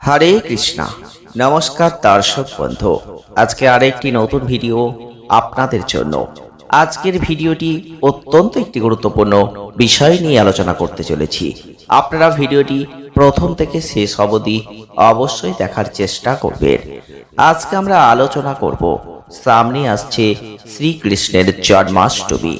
হরে কৃষ্ণা। নমস্কার দর্শক বন্ধু। আজকে আরেকটি নতুন ভিডিও আপনাদের জন্য। আজকের ভিডিওটি অত্যন্ত একটি গুরুত্বপূর্ণ বিষয় নিয়ে আলোচনা করতে চলেছি। আপনারা ভিডিওটি প্রথম থেকে শেষ অবধি অবশ্যই দেখার চেষ্টা করবেন। আজকে আমরা আলোচনা করব, সামনে আসছে শ্রীকৃষ্ণের জন্মাষ্টমী।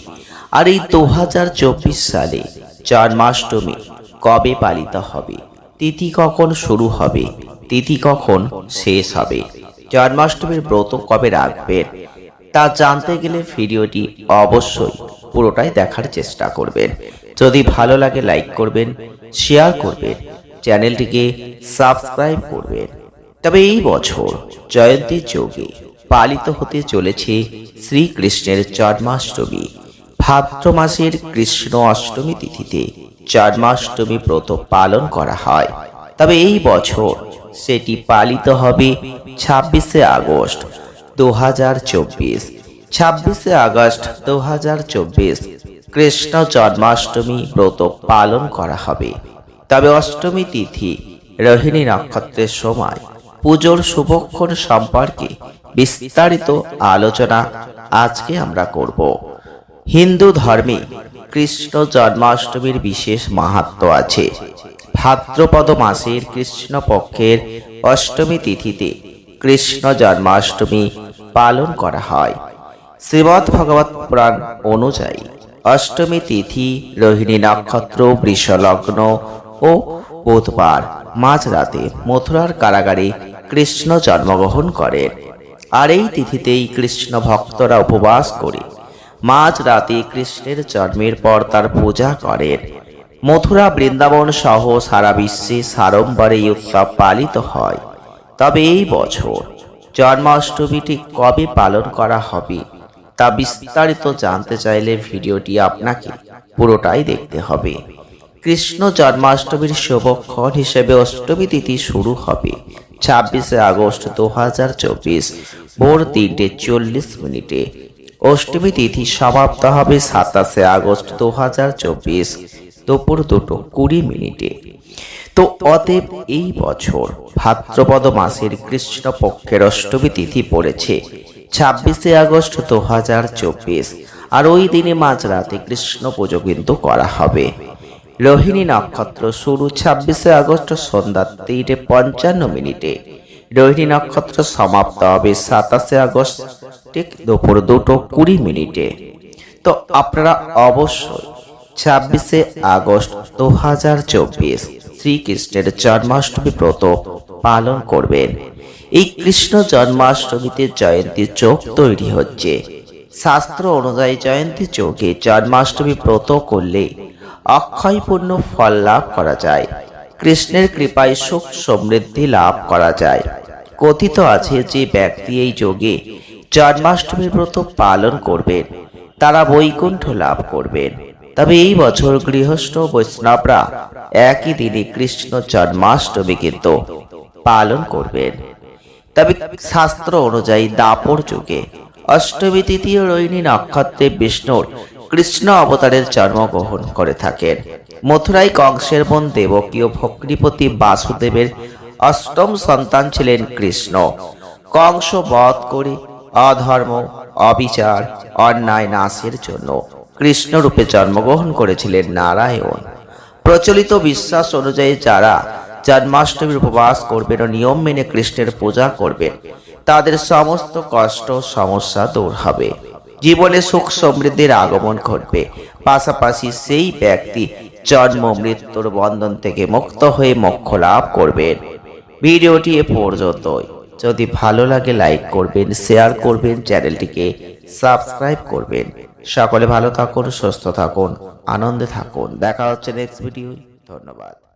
আর এই দু হাজার চব্বিশ সালে জন্মাষ্টমী কবে পালিত হবে? তিথি কখন শুরু হবে? তিথি কখন শেষ হবে? জন্মাষ্টমীর ব্রত কবে রাখবেন? তা জানতে গেলে ভিডিওটি অবশ্যই পুরোটাই দেখার চেষ্টা করবেন। যদি ভালো লাগে লাইক করবেন, শেয়ার করবেন, চ্যানেলটিকে সাবস্ক্রাইব করবেন। তবে এই বছর জয়ন্তী যোগে পালিত হতে চলেছে শ্রীকৃষ্ণের জন্মাষ্টমী। ভাদ্র মাসের কৃষ্ণ অষ্টমী তিথিতে জন্মাষ্টমী ব্রত পালন করা হয়। তবে এই বছর সেটি পালিত হবে ছাব্বিশে আগস্ট দু হাজার চব্বিশ। ছাব্বিশে আগস্ট দু হাজার চব্বিশ কৃষ্ণ জন্মাষ্টমী ব্রত পালন করা হবে। তবে অষ্টমী তিথি রোহিণী নক্ষত্রের সময় পুজোর শুভক্ষণ সম্পর্কে বিস্তারিত আলোচনা আজকে আমরা করব। হিন্দু ধর্মে কৃষ্ণ জন্মাষ্টমীর বিশেষ মাহাত্ম আছে। ভাদ্রপদ মাসের কৃষ্ণ পক্ষের অষ্টমী তিথিতে কৃষ্ণ জন্মাষ্টমী পালন করা হয়। শ্রীমৎ ভগবত পুরাণ অনুযায়ী অষ্টমী তিথি রোহিণী নক্ষত্র, বৃষলগ্ন ও বুধবার মাঝরাতে মথুরার কারাগারে কৃষ্ণ জন্মগ্রহণ করেন আর এই তিথিতেই কৃষ্ণ ভক্তরা উপবাস করে। মাঝ রাতে কৃষ্ণের জন্মের পর তার পূজা করেন মথুরা বৃন্দাবন সহ সারা বিশ্বে সাড়ম্বরে এই উৎসব পালিত হয়। তবে এই বছর জন্মাষ্টমীটি কবে পালন করা হবে, তা বিস্তারিত জানতে চাইলে ভিডিওটি আপনাকে পুরোটাই দেখতে হবে। কৃষ্ণ জন্মাষ্টমীর শুভক্ষণ হিসেবে অষ্টমী তিথি শুরু হবে, ছাব্বিশে আগস্ট দু হাজার চব্বিশ, ভোর তিনটে চল্লিশ মিনিটে। অষ্টমী তিথি সমাপ্ত হবে সাতাশে আগস্ট দু হাজার চব্বিশ, দুপুর দুটো কুড়ি মিনিটে। তো অতএব এই বছর ভাদ্রপদ মাসের কৃষ্ণ পক্ষের অষ্টমী তিথি পড়েছে, ছাব্বিশে আগস্ট দু হাজার চব্বিশ, আর ওই দিনে মাঝরাতে কৃষ্ণ পুজো কিন্তু করা হবে। রোহিণী নক্ষত্র শুরু ছাব্বিশে আগস্ট সন্ধ্যা তিনটে পঞ্চান্ন মিনিটে। রোহিণী নক্ষত্র সমাপ্ত হবে সাতাশে আগস্ট ঠিক দুপুর দুটো কুড়ি মিনিটে। তো আপনারা অবশ্যই ছাব্বিশে আগস্ট দু হাজার চব্বিশ শ্রীকৃষ্ণের জন্মাষ্টমী ব্রত পালন করবেন। এই কৃষ্ণ জন্মাষ্টমীতে জয়ন্তী চোখ তৈরি হচ্ছে। শাস্ত্র অনুযায়ী জয়ন্তী চোখে জন্মাষ্টমী ব্রত করলে অক্ষয়পূর্ণ ফল লাভ করা যায়। কৃষ্ণের কৃপায় সুখ সমৃদ্ধি লাভ করা যায়। কথিত আছে যে ব্যক্তি এই যোগে জন্মাষ্টমী ব্রত পালন করবেন, তারা বৈকুণ্ঠ লাভ করবেন। তবে এই বছর গৃহস্থ বৈষ্ণবরা একই দিনে কৃষ্ণ জন্মাষ্টমী কিন্তু পালন করবেন। তবে শাস্ত্র অনুযায়ী দাপর যুগে অষ্টমী, তৃতীয় রোহিণী নক্ষত্রে বিষ্ণুর কৃষ্ণ অবতারের জন্মগ্রহণ করে থাকেন। মথুরাই কংসের বোন দেবকীয় ও ভক্রিপতি বাসুদেবের অষ্টম সন্তান ছিলেন কৃষ্ণ। কংস বধ করে অধর্ম, অবিচার, অন্যায় নাশের জন্য কৃষ্ণরূপে জন্মগ্রহণ করেছিলেন নারায়ণ। প্রচলিত বিশ্বাস অনুযায়ী যারা জন্মাষ্টমীর উপবাস করবেন ও নিয়ম মেনে কৃষ্ণের পূজা করবেন, তাদের সমস্ত কষ্ট সমস্যা দূর হবে। জীবনে সুখ সমৃদ্ধির আগমন ঘটবে। পাশাপাশি সেই ব্যক্তি জন্ম, মৃত্যুর বন্ধন থেকে মুক্ত হয়ে মোক্ষ লাভ করবেন। ভিডিওটি এ পর্যন্তই। যদি ভালো লাগে লাইক করবেন শেয়ার করবেন চ্যানেলটিকে সাবস্ক্রাইব করবেন। সকলে ভালো থাকুন, সুস্থ থাকুন, আনন্দে থাকুন। দেখা হচ্ছে নেক্সট ভিডিও ধন্যবাদ।